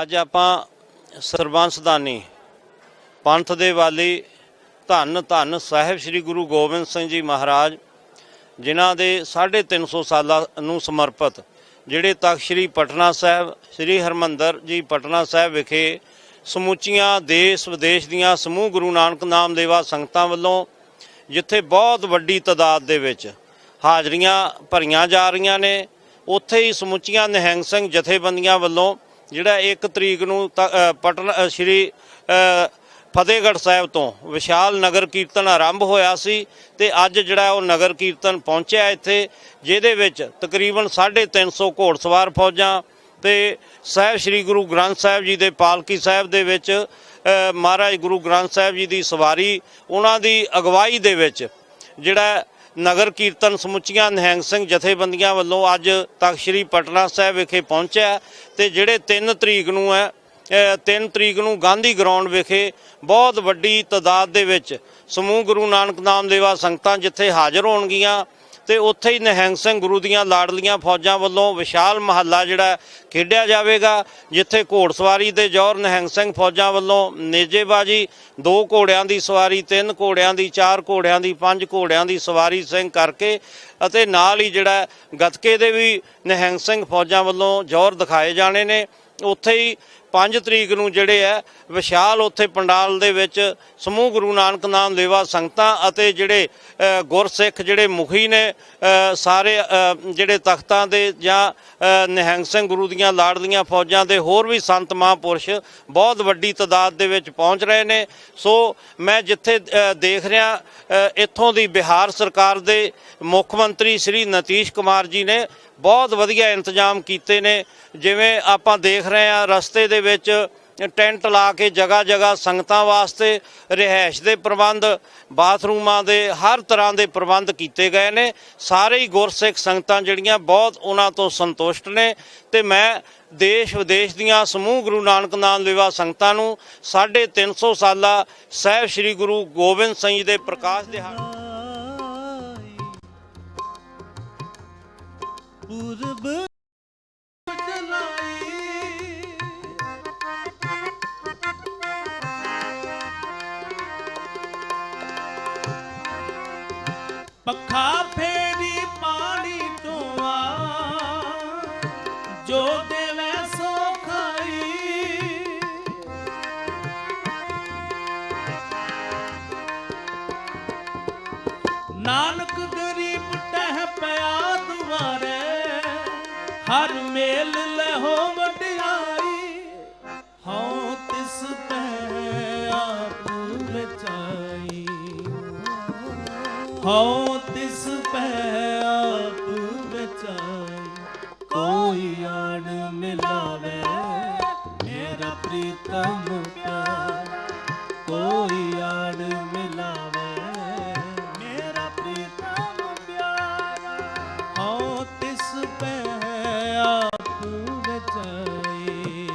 ਅੱਜ ਆਪਾਂ ਸਰਬੰਸਦਾਨੀ ਪੰਥ ਦੇ ਵਾਲੀ ਧੰਨ ਧੰਨ ਸਾਹਿਬ ਸ੍ਰੀ ਗੁਰੂ ਗੋਬਿੰਦ ਸਿੰਘ ਜੀ ਮਹਾਰਾਜ, ਜਿਨ੍ਹਾਂ ਦੇ 350 ਸਾਲਾਂ ਨੂੰ ਸਮਰਪਿਤ, ਜਿਹੜੇ ਤਖਤ ਸ੍ਰੀ ਪਟਨਾ ਸਾਹਿਬ, ਸ੍ਰੀ ਹਰਮੰਦਰ ਜੀ ਪਟਨਾ ਸਾਹਿਬ ਵਿਖੇ ਸਮੁੱਚੀਆਂ ਦੇਸ਼ ਵਿਦੇਸ਼ ਦੀਆਂ ਸਮੂਹ ਗੁਰੂ ਨਾਨਕ ਨਾਮ ਦੇਵਾ ਸੰਗਤਾਂ ਵੱਲੋਂ, ਜਿੱਥੇ ਬਹੁਤ ਵੱਡੀ ਤਾਦਾਦ ਦੇ ਵਿੱਚ ਹਾਜ਼ਰੀਆਂ ਭਰੀਆਂ ਜਾ ਰਹੀਆਂ ਨੇ, ਉੱਥੇ ਹੀ ਸਮੁੱਚੀਆਂ ਨਿਹੰਗ ਸਿੰਘ ਜਥੇਬੰਦੀਆਂ ਵੱਲੋਂ ਜਿਹੜਾ 1 ਤਰੀਕ ਨੂੰ ਤ- ਅ, ਸ਼੍ਰੀ ਫਤਿਹਗੜ੍ਹ ਸਾਹਿਬ ਤੋਂ ਵਿਸ਼ਾਲ ਨਗਰ ਕੀਰਤਨ ਆਰੰਭ ਹੋਇਆ ਸੀ ਤੇ ਅੱਜ ਜਿਹੜਾ ਉਹ ਨਗਰ ਕੀਰਤਨ ਪਹੁੰਚਿਆ ਇੱਥੇ ਜਿਹਦੇ ਵਿੱਚ ਤਕਰੀਬਨ 350 ਘੋੜਸਵਾਰ ਫੌਜਾਂ ਤੇ ਸਾਹਿਬ ਸ੍ਰੀ ਗੁਰੂ ਗ੍ਰੰਥ ਸਾਹਿਬ ਜੀ ਦੇ ਪਾਲਕੀ ਸਾਹਿਬ ਦੇ ਵਿੱਚ ਮਹਾਰਾਜ ਗੁਰੂ ਗ੍ਰੰਥ ਸਾਹਿਬ ਜੀ ਦੀ ਸਵਾਰੀ ਉਹਨਾਂ ਦੀ ਅਗਵਾਈ ਦੇ ਵਿੱਚ ਜਿਹੜਾ ਨਗਰ ਕੀਰਤਨ ਸਮੁੱਚੀਆਂ ਨਿਹੰਗ ਸਿੰਘ ਜਥੇਬੰਦੀਆਂ ਵੱਲੋਂ ਅੱਜ ਤਖਤ ਸ੍ਰੀ ਪਟਨਾ ਸਾਹਿਬ ਵਿਖੇ ਪਹੁੰਚਿਆ ਤੇ ਜਿਹੜੇ 3 ਤਰੀਕ ਨੂੰ ਹੈ 3 ਤਰੀਕ ਨੂੰ ਗਾਂਧੀ ਗਰਾਊਂਡ ਵਿਖੇ ਬਹੁਤ ਵੱਡੀ ਤਾਦਾਦ ਦੇ ਵਿੱਚ ਸਮੂਹ ਗੁਰੂ ਨਾਨਕ ਨਾਮ ਦੇਵਾ ਸੰਗਤਾਂ ਜਿੱਥੇ ਹਾਜ਼ਰ ਹੋਣਗੀਆਂ। ਤੇ ਉੱਥੇ ਹੀ ਨਿਹੰਗ ਸਿੰਘ ਗੁਰੂ ਦੀਆਂ ਲਾਡਲੀਆਂ ਫੌਜਾਂ ਵੱਲੋਂ ਵਿਸ਼ਾਲ ਮਹੱਲਾ ਜਿਹੜਾ ਖੇਡਿਆ ਜਾਵੇਗਾ, ਜਿੱਥੇ ਘੋੜਸਵਾਰੀ ਦੇ ਜੌਹਰ ਨਿਹੰਗ ਸਿੰਘ ਫੌਜਾਂ ਵੱਲੋਂ ਨੇਜੇਬਾਜੀ, ਦੋ ਘੋੜਿਆਂ ਦੀ ਸਵਾਰੀ, ਤਿੰਨ ਘੋੜਿਆਂ ਦੀ, ਚਾਰ ਘੋੜਿਆਂ ਦੀ, ਪੰਜ ਘੋੜਿਆਂ ਦੀ ਸਵਾਰੀ ਸਿੰਘ ਕਰਕੇ ਅਤੇ ਨਾਲ ਹੀ ਜਿਹੜਾ ਗੱਤਕੇ ਦੇ ਵੀ ਨਿਹੰਗ ਸਿੰਘ ਫੌਜਾਂ ਵੱਲੋਂ ਜੌਹਰ ਦਿਖਾਏ ਜਾਣੇ ਨੇ। ਉੱਥੇ ਹੀ 5 ਤਰੀਕ ਨੂੰ ਜਿਹੜੇ ਹੈ, ਵਿਸ਼ਾਲ ਉੱਥੇ ਪੰਡਾਲ ਦੇ ਵਿੱਚ ਸਮੂਹ ਗੁਰੂ ਨਾਨਕ ਨਾਮ ਲੇਵਾ ਸੰਗਤਾਂ ਅਤੇ ਜਿਹੜੇ ਗੁਰਸਿੱਖ ਜਿਹੜੇ ਮੁਖੀ ਨੇ ਸਾਰੇ ਜਿਹੜੇ ਤਖਤਾਂ ਦੇ ਜਾਂ ਨਿਹੰਗ ਸਿੰਘ ਗੁਰੂ ਦੀਆਂ ਲਾਡਲੀਆਂ ਫੌਜਾਂ ਦੇ ਹੋਰ ਵੀ ਸੰਤ ਮਹਾਂਪੁਰਸ਼ ਬਹੁਤ ਵੱਡੀ ਤਾਦਾਦ ਦੇ ਵਿੱਚ ਪਹੁੰਚ ਰਹੇ ਨੇ। ਸੋ ਮੈਂ ਜਿੱਥੇ ਦੇਖ ਰਿਹਾ ਇੱਥੋਂ ਦੀ ਬਿਹਾਰ ਸਰਕਾਰ ਦੇ ਮੁੱਖ ਮੰਤਰੀ ਸ੍ਰੀ ਨਤੀਸ਼ ਕੁਮਾਰ ਜੀ ਨੇ ਬਹੁਤ ਵਧੀਆ ਇੰਤਜ਼ਾਮ ਕੀਤੇ ਨੇ। ਜਿਵੇਂ ਆਪਾਂ ਦੇਖ ਰਹੇ ਹਾਂ ਰਸਤੇ ਦੇ ਵਿੱਚ ਟੈਂਟ ਲਾ ਕੇ ਜਗ੍ਹਾ ਜਗ੍ਹਾ ਸੰਗਤਾਂ ਵਾਸਤੇ ਰਿਹਾਇਸ਼ ਦੇ ਪ੍ਰਬੰਧ, ਬਾਥਰੂਮਾਂ ਦੇ ਹਰ ਤਰ੍ਹਾਂ ਦੇ ਪ੍ਰਬੰਧ ਕੀਤੇ ਗਏ ਨੇ। ਸਾਰੇ ਹੀ ਗੁਰਸਿੱਖ ਸੰਗਤਾਂ ਜਿਹੜੀਆਂ ਬਹੁਤ ਉਹਨਾਂ ਤੋਂ ਸੰਤੁਸ਼ਟ ਨੇ ਤੇ ਮੈਂ ਦੇਸ਼ ਵਿਦੇਸ਼ ਦੀਆਂ ਸਮੂਹ ਗੁਰੂ ਨਾਨਕ ਨਾਮ ਲੇਵਾ ਸੰਗਤਾਂ ਨੂੰ 350 ਸਾਲਾ ਸਾਹਿਬ ਸ੍ਰੀ ਗੁਰੂ ਗੋਬਿੰਦ ਸਿੰਘ ਜੀ ਦੇ ਪ੍ਰਕਾਸ਼ ਦਿਹਾੜੇ ਪੂਰਬ ਪੱਖਾ ਫੇਰੀ ਪਾਣੀ ਤੋਂ ਆ। ਜੋ ਦੇਵੇ ਸੋ ਖਾਈ। ਨਾਨਕ ਗਰੀਬ ਟਹਿ ਪਿਆ ਦੁਆਰੇ, ਹਰ ਮੇਲ ਲਹੋ ਹਉ ਤਿਸ ਪੈ ਆਪ ਵਿਚਾਈ ਕੋਈ ਆਣ ਮਿਲਾਵੇ, ਮੇਰਾ ਪ੍ਰੀਤਮ ਪਿਆਰ। ਕੋਈ ਆੜ ਮਿਲਾਵੇ, ਮੇਰਾ ਪ੍ਰੀਤਮ ਪਿਆਰਾ। ਹਉ ਤਿਸ ਪੈ ਆਪ ਵਿਚਾਈ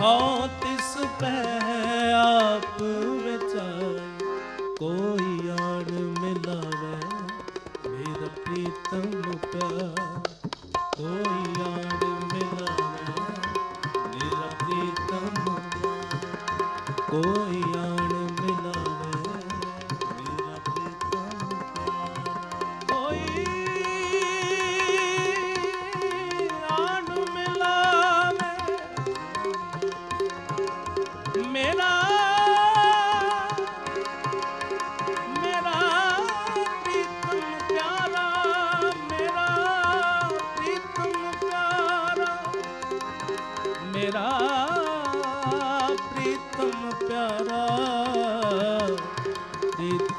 ਹਉ ਤਿਸ ਪੈ ਆਪ ਪ੍ਰੀਤਮ ਪਿਆਰ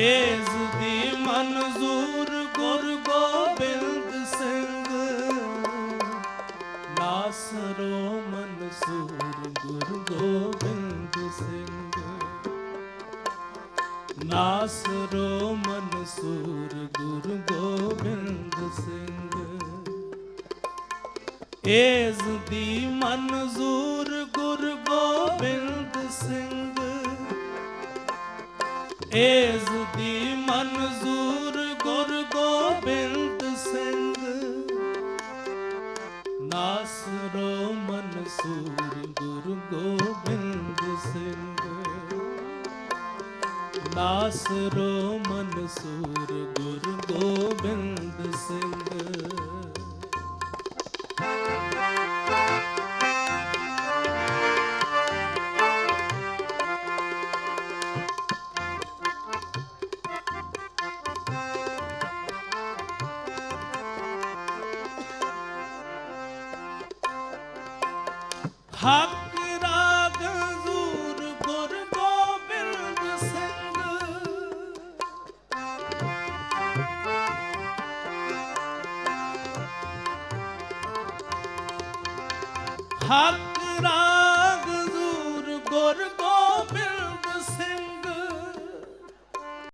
ਏਸ ਦੀ ਮਨਜ਼ੂਰ ਗੁਰੂ ਗੋਬਿੰਦ ਸਿੰਘ। ਨਾਸਰੋ ਮਨਸੂਰ ਗੁਰੂ ਗੋਬਿੰਦ ਸਿੰਘ। ਨਾਸਰੋ ਮਨਸੂਰ ਗੁਰੂ ਗੋਬਿੰਦ ਸਿੰਘ। ਏਸ ਦੀ ਮਨਜ਼ੂਰ ਗੁਰੂ ਗੋਬਿੰਦ ਸਿੰਘ। ਏਸ ਦੀ ਮਨਜ਼ੂਰ ਗੁਰੂ ਗੋਬਿੰਦ ਸਿੰਘ। ਨਾਸਰੋ ਮਨਸੂਰ ਗੁਰੂ ਗੋਬਿੰਦ ਸਿੰਘ। ਨਾਸਰੋ ਮਨਸੂਰ ਗੁਰੂ ਗੋਬਿੰਦ ਸਿੰਘ। ਹੱਕ ਰਾਗ ਜ਼ੂਰ ਗੁਰ ਗੋਬਿੰਦ ਸਿੰਘ। ਹੱਕ